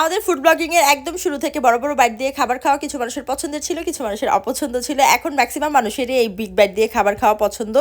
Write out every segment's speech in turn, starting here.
আমাদের food blogging এর একদম শুরু থেকে বড় বড় বাইট দিয়ে খাবার খাওয়া কিছু মানুষের পছন্দের ছিল, কিছু মানুষের অপছন্দ ছিল। এখন ম্যাক্সিমাম মানুষেরই এই বিগ বাইট দিয়ে খাবার খাওয়া পছন্দ।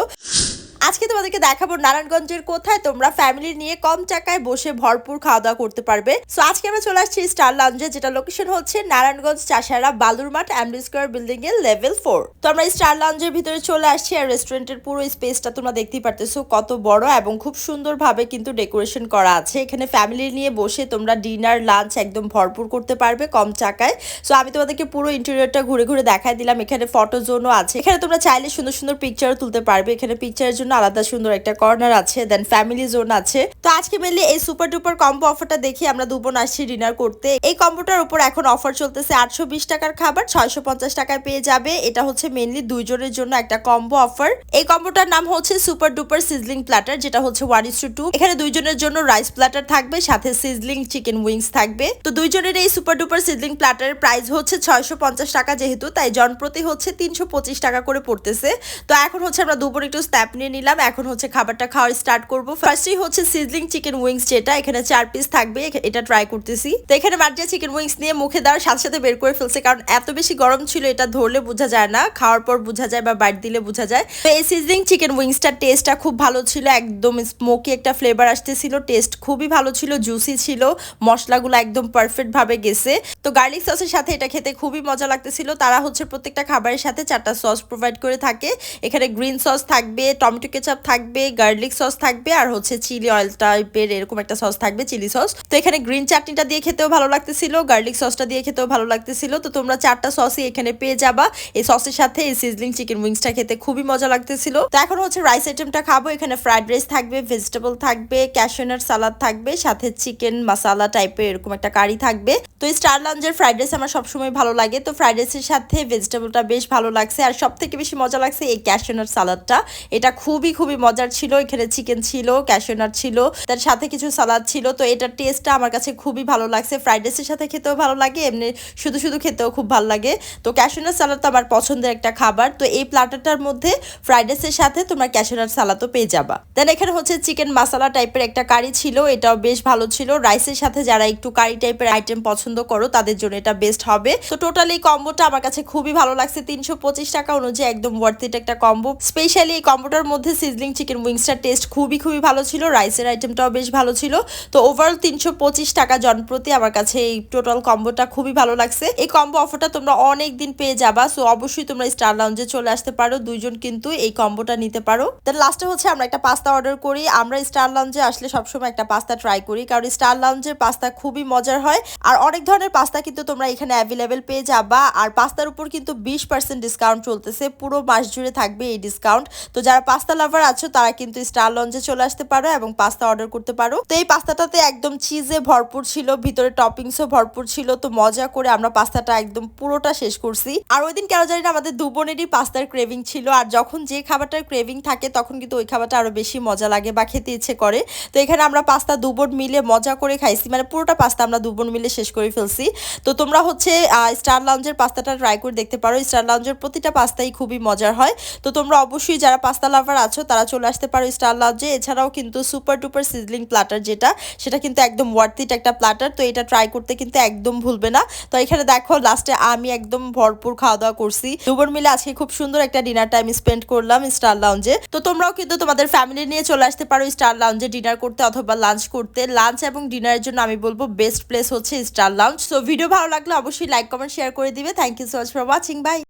আজকে তোমাদেরকে দেখাবো নারায়ণগঞ্জের কোথায় তোমরা ফ্যামিলি নিয়ে কম টাকায় বসে ভরপুর খাওয়া দাওয়া করতে পারবে। সো আজকে আমরা চলে আসছি স্টার লাউঞ্জে যেটা লোকেশন হচ্ছে নারায়ণগঞ্জ চাষারা বালুরমাঠ অ্যাম্বি স্কোয়ার বিল্ডিং এর লেভেল ফোর তো আমরা স্টার লাউঞ্জের ভিতরে চলে আসছি আর রেস্টুরেন্টের পুরো স্পেসটা তোমরা দেখতেই পারতেছো, কত বড় এবং খুব সুন্দরভাবে কিন্তু ডেকোরেশন করা আছে। এখানে ফ্যামিলি নিয়ে বসে তোমরা ডিনার লাঞ্চ একদম ভরপুর করতে পারবে কম টাকায়। সো আমি তোমাদেরকে পুরো ইন্টেরিয়রটা ঘুরে ঘুরে দেখাই দিলাম। এখানে ফটো জোনও আছে। এখানে তোমরা চাইলে সুন্দর সুন্দর পিকচারও তুলতে পারবে। এখানে পিকচারের জন্য আলাদা সুন্দর একটা কর্নার আছে দেন ফ্যামিলি জোন আছে। তো আজকে মেনলি এই সুপার ডুপার কম্বো অফারটা দেখি আমরা দুবোন আসছি ডিনার করতে। এই কম্বোটার উপর এখন অফার চলতেছে আটশো বিশ টাকার খাবার, ছয়শো পঞ্চাশ টাকায় পেয়ে যাবে। এটা হচ্ছে মেনলি দুইজনের জন্য একটা কম্বো অফার এই কম্বোটার নাম হচ্ছে সুপার ডুপার সিজলিং প্ল্যাটার যেটা হচ্ছে ওয়ান ইস টু এখানে দুইজনের জন্য রাইস প্ল্যাটার থাকবে, সাথে সিজলিং চিকেন উইংস থাকবে। তো দুইজনের এই সুপার ডুপার সিজলিং প্ল্যাটারের প্রাইস হচ্ছে ছয়শো পঞ্চাশ টাকা যেহেতু, তাই জনপ্রতি হচ্ছে তিনশো পঁচিশ টাকা করে পড়তেছে। তো এখন হচ্ছে আমরা দুপুর একটু স্ন্যাপ নিয়ে নিলাম। এখন হচ্ছে খাবারটা খাওয়া স্টার্ট করব। ফার্স্টই হচ্ছে সিজলিং চিকেন উইংস যেটা, এখানে চার পিস থাকবে এটা ট্রাই করতেছি। তো এখানে মার্জিয়া চিকেন উইংস নিয়ে মুখে দেওয়ার সাথে সাথে বের করে ফেলছে, কারণ এত বেশি গরম ছিল, এটা ধরলে বোঝা যায় না, খাওয়ার পর বোঝা যায় বা বাইট দিলে বোঝা যায়। তো এই সিজলিং চিকেন উইংসটার টেস্টটা খুব ভালো ছিল, একদম স্মোকি একটা ফ্লেভার আসতেছিল টেস্ট খুবই ভালো ছিল জুসি ছিল, মশলাগুলো একদম পারফেক্ট ভাবে গেছে। তো গার্লিক সসের সাথে এটা খেতে খুবই মজা লাগতেছিল, তারা হচ্ছে প্রত্যেকটা খাবারের সাথে চারটা সস প্রোভাইড করে থাকে। এখানে গ্রিন সস থাকবে টমেটো কেচাপ থাকবে গার্লিক সস থাকবে, আর হচ্ছে চিলি অয়েল টাইপের এরকম একটা সস থাকবে চিলি সস তো এখানে গ্রিন চাটনিটা দিয়ে খেতেও ভালো লাগতেছিল গার্লিক সসটা দিয়ে খেতেও ভালো লাগতেছিল। তো তোমরা চারটা সসই এখানে পেয়ে যাবা। এই সসের সাথে এই সিজলিং চিকেন উইংসটা খেতে খুবই মজা লাগতেছিল। তো এখন হচ্ছে রাইস আইটেমটা খাব। এখানে ফ্রাইড রাইস থাকবে ভেজিটেবল থাকবে ক্যাশনার সালাদ থাকবে, সাথে চিকেন মাসালা টাইপের এরকম একটা কারি থাকবে। তো এই স্টার লঞ্চের ফ্রাইড রাইস আমার সবসময় ভালো লাগে। তো ফ্রাইড রাইসের সাথে ভেজিটেবলটা বেশ ভালো লাগছে। আর সব থেকে বেশি মজা লাগছে এই ক্যাশনার সালাদটা এটা খুবই খুবই খুবই মজার ছিল। এখানে চিকেন ছিল ক্যাশনার ছিল, তার সাথে কিছু সালাদ ছিল। তো এটার টেস্টটা আমার কাছে খুবই ভালো লাগছে। ফ্রাইড রাইসের সাথে খেতেও ভালো লাগে, এমনি শুধু শুধু খেতেও খুব ভালো লাগে। তো ক্যাশনার সালাদ তো আমার পছন্দের একটা খাবার। তো এই প্লাটারটার মধ্যে ফ্রাইড রাইসের সাথে তোমরা ক্যাশনার সালাদও পেয়ে যাবা। দেন এখানে হচ্ছে চিকেন মশলা টাইপের একটা কারি ছিল, এটাও বেশ ভালো ছিল। রাইসের সাথে যারা একটু কারি টাইপের আইটেম পছন্দ করো, তাদের জন্য এটা বেস্ট হবে। তো টোটালি কম্বোটা আমার কাছে খুবই ভালো লাগছে। তিনশো পঁচিশ টাকা অনুযায়ী একদম ওয়ার্থ ইট একটা কম্বো স্পেশালি এই কম্বোটার মধ্যে সিজলিং চিকেন উইংসটার টেস্ট খুবই খুবই ভালো ছিল। রাইসের আইটেমটাও বেশ ভালো ছিল। তো ওভারঅল তিনশো পঁচিশ টাকা জনপ্রতি আমার কাছে এই টোটাল কম্বোটা খুবই ভালো লাগছে। এই কম্বো অফারটা তোমরা অনেক দিন পেয়ে যাবা সো অবশ্যই তোমরা স্টার লাউঞ্জে চলে আসতে পারো। দুইজন কিন্তু এই কম্বোটা নিতে পারো। দেন লাস্টে হচ্ছে আমরা একটা পাস্তা অর্ডার করি। আমরা স্টার লাউঞ্জে আসলে সবসময় একটা পাস্তা ট্রাই করি, কারণ স্টার লাউঞ্জের পাস্তা খুবই মজার হয়। আর অনেক ধরনের পাস্তা কিন্তু তোমরা এখানে অ্যাভেলেবেল পেয়ে যাবা। আর পাস্তার উপর কিন্তু বিশ পার্সেন্ট ডিসকাউন্ট চলতেছে। পুরো মাস জুড়ে থাকবে এই ডিসকাউন্ট তো যারা পাস্তা লাভার আছো, তারা কিন্তু স্টার লঞ্চে চলে আসতে পারো এবং পাস্তা অর্ডার করতে পারো। তো এই পাস্তাটাতে একদম চিজে ভরপুর ছিল, ভিতরে টপিংসও ভরপুর ছিল, তো মজা করে আমরা পাস্তাটা একদম পুরোটা শেষ করছি। আর ওই দিন কেন জানি না আমাদের দু বোনেরই পাস্তার ক্রেভিং ছিল, আর যখন যে খাবারটার ক্রেভিং থাকে, তখন কিন্তু ওই খাবারটা আরও বেশি মজা লাগে বা খেতে ইচ্ছে করে। তো এখানে আমরা পাস্তা দু বোন মিলে মজা করে খাইছি মানে পুরোটা পাস্তা আমরা দু বোন মিলে শেষ করে ফেলছি। তো তোমরা হচ্ছে স্টার লাউঞ্জের পাস্তাটা ট্রাই করে দেখতে পারো। স্টার লাউঞ্জের প্রতিটা পাস্তাই খুবই মজার হয়। তো তোমরা অবশ্যই যারা পাস্তা লাভার আছো, তারা চলে আসতে পারো স্টার লাউঞ্জে এছাড়াও কিন্তু সুপার টুপার সিজলিং প্লাটার যেটা, সেটা কিন্তু একদম ওয়ার্থ ইট একটা প্লাটার তো এটা ট্রাই করতে কিন্তু একদম ভুলবে না। তো এখানে দেখো লাস্টে আমি একদম ভরপুর খাওয়া দাওয়া করছি। দুবার মিলে আজকে খুব সুন্দর একটা ডিনার টাইম স্পেন্ড করলাম স্টার লাউঞ্জে তো তোমরাও কিন্তু তোমাদের ফ্যামিলি নিয়ে চলে আসতে পারো স্টার লাউঞ্জে ডিনার করতে অথবা লাঞ্চ করতে। লাঞ্চ এবং ডিনারের জন্য আমি বলব বেস্ট প্লেস হচ্ছে স্টার লাউঞ্জ তো ভিডিও ভালো লাগলে অবশ্যই লাইক কমেন্ট শেয়ার করে দিবে। Thank you so much for watching bye